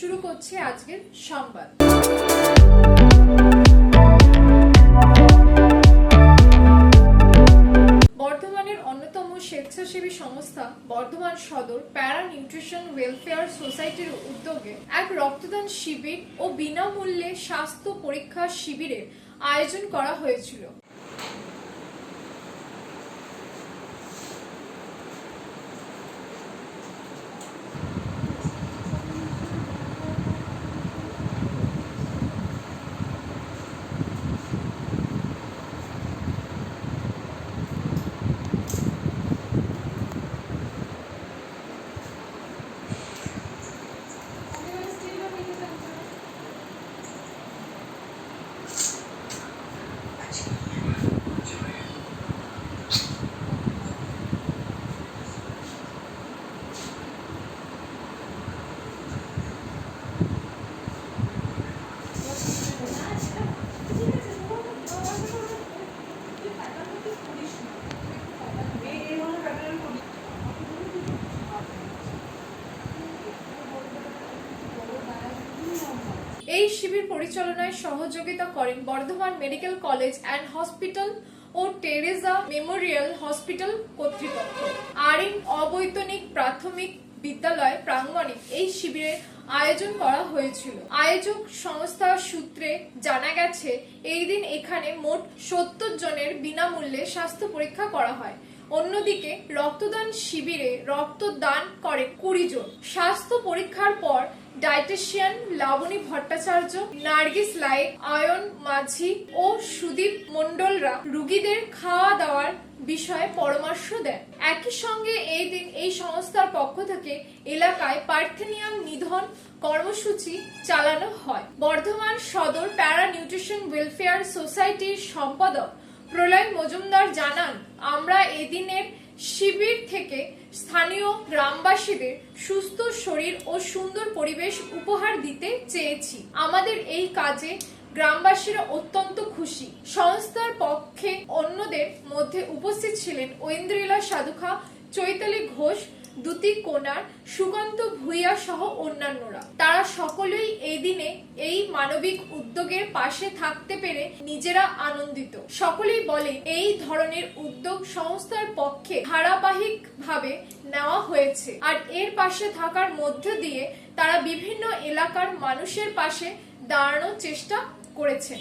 শুরু করছে আজকের সংবাদ। বর্ধমানের অন্যতম স্বেচ্ছাসেবী সংস্থা বর্ধমান সদর প্যারা নিউট্রিশন ওয়েলফেয়ার সোসাইটির উদ্যোগে এক রক্তদান শিবির ও বিনামূল্যে স্বাস্থ্য পরীক্ষা শিবিরের আয়োজন করা হয়েছিল। এই শিবির পরিচালনায় সহযোগিতা করেন Bardhaman medical college and hospital O Teresa memorial hospital কর্তৃপক্ষ। আরিন অবৈতনিক প্রাথমিক বিদ্যালয় প্রাঙ্গণে এই শিবিরের আয়োজন করা হয়েছিল। আয়োজক সংস্থা সূত্রে জানা গেছে, এই দিন এখানে মোট সত্তর জনের বিনামূল্যে স্বাস্থ্য পরীক্ষা করা হয়। অন্যদিকে, রক্তদান শিবিরে রক্তদান করে কুড়ি জন। স্বাস্থ্য পরীক্ষার পর ডায়েটিশিয়ান লাবণী ভট্টাচার্য, নার্গিস লাইক আয়ন মাঝি ও সুদীপ মণ্ডলরা রুগীদের খাওয়া দাওয়ার বিষয়ে পরামর্শ দেন। একই সঙ্গে এই দিন এই সংস্থার পক্ষ থেকে এলাকায় পার্থেনিয়াম নিধন কর্মসূচি চালানো হয়। বর্ধমান সদর প্যারা নিউট্রিশন ওয়েলফেয়ার সোসাইটির সম্পাদক প্রলয় মজুমদার জানান, আমরা এদিনের শিবির থেকে স্থানীয় গ্রামবাসীদের সুস্থ শরীর ও সুন্দর পরিবেশ উপহার দিতে চেয়েছি। আমাদের এই কাজে গ্রামবাসীরা অত্যন্ত খুশি। সংস্থার পক্ষে অন্যদের মধ্যে উপস্থিত ছিলেন ঐন্দ্রিলা সাধুখা, চৈতালি ঘোষ দুতি কোনার সুকান্ত ভূঁইয়া সহ অন্যান্যরা। তারা সকলেই এই দিনে এই মানবিক উদ্যোগের পাশে থাকতে পেরে নিজেরা আনন্দিত। সকলেই বলে, এই ধরনের উদ্যোগ সংস্থার পক্ষে ধারাবাহিক ভাবে নেওয়া হয়েছে। আর এর পাশে থাকার মধ্য দিয়ে তারা বিভিন্ন এলাকার মানুষের পাশে দাঁড়ানোর চেষ্টা করেছে।